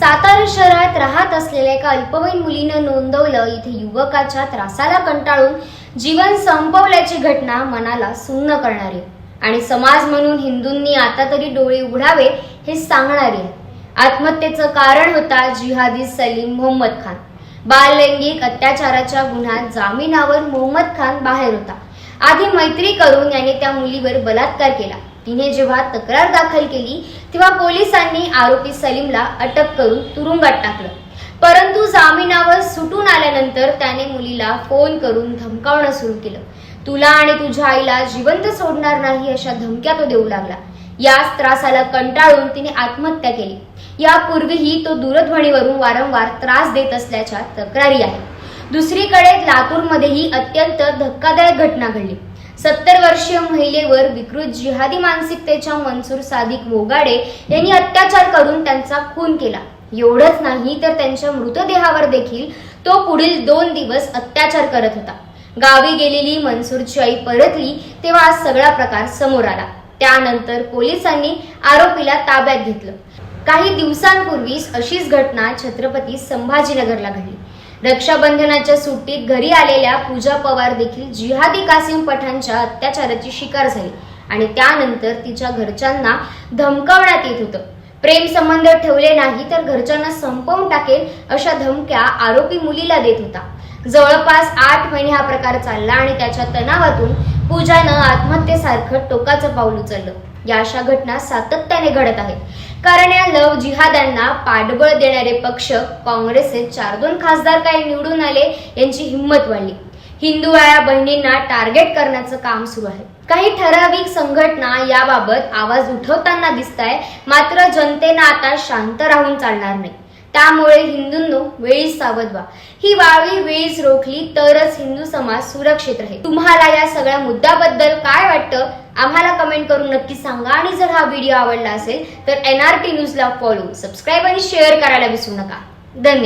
सातारा शहरात राहत असलेल्या एका अल्पवयीन मुलीनं नोंदवलं इथे युवकाच्या त्रासाला कंटाळून जीवन संपवल्याची घटना मनाला सुन्न करणारी. आणि समाज म्हणून हिंदूंनी आता तरी डोळे उघडावे हे सांगणारी. आहे आत्महत्येचं कारण होता जिहादी सलीम मोहम्मद खान. बाल लैंगिक अत्याचाराच्या गुन्ह्यात जामिनावर मोहम्मद खान बाहेर होता. आधी मैत्री करून याने त्या मुलीवर बलात्कार केला. तिने जेव्हा तक्रार दाखल केली तेव्हा पोलिसांनी आरोपी सलीमला अटक करून तुरुंगात टाकलं. परंतु जामिनावर सुटून आल्यानंतर त्याने मुलीला फोन करून धमकावणं सुरू केलं. तुला आणि तुझ्या आईला जिवंत सोडणार नाही अशा धमक्या तो देऊ लागला. याच त्रासाला कंटाळून तिने आत्महत्या केली. यापूर्वीही तो दूरध्वनीवरून वारंवार त्रास देत असल्याच्या तक्रारी आहेत. दुसरीकडे लातूरमध्येही अत्यंत धक्कादायक घटना घडली. सत्तर वर्षीय महिलेवर विकृत जिहादी मानसिकतेच्या मनसूर सादिक मोगाडे यांनी अत्याचार करून त्यांचा खून केला. एवढंच नाही तर त्यांच्या मृतदेहावर देखील तो पुढील दोन दिवस अत्याचार करत होता. गावी गेलेली मनसूरची आई परतली तेव्हा आज सगळा प्रकार समोर आला. त्यानंतर पोलिसांनी आरोपीला ताब्यात घेतलं. काही दिवसांपूर्वीच अशीच घटना छत्रपती संभाजीनगरला घडली. रक्षाबंधनाच्या सुट्टीत घरी आलेल्या पूजा पवार देखील जिहादी कासिम पठाणच्या अत्याचाराची शिकार झाली आणि त्यानंतर तिच्या घरच्यांना धमकावण्यात येत होतं. प्रेम संबंध ठेवले नाही तर घरच्यांना संपवून टाकेल अशा धमक्या आरोपी मुलीला देत होता. जवळपास आठ महिने हा प्रकार चालला आणि त्याच्या तणावातून पूजानं आत्महत्येसारखं टोकाचं पाऊल उचललं. या अशा घटना सातत्याने घडत आहेत. कारण या लव जिहादांना पाठबळ देणारे पक्ष काँग्रेसचे चार दोन खासदार काही निवडून आले यांची हिंमत वाढली. हिंदू आया बहिणींना टार्गेट करण्याचं काम सुरू आहे. काही ठराविक संघटना याबाबत आवाज उठवताना दिसत आहे मात्र जनतेनं आता शांत राहून चालणार नाही. त्यामुळे हिंदूंनो वेळीच सावध व्हा. ही वाळवी वेळीच रोखली. तरच हिंदू समाज सुरक्षित राहील. तुम्हाला या सगळ्या मुद्द्याबद्दल काय वाटतं आम्हाला कमेंट करून नक्की सांगा. आणि जर हा व्हिडिओ आवडला असेल तर एन आर न्यूजला फॉलो सबस्क्राईब आणि शेअर करायला विसरू नका. धन्यवाद.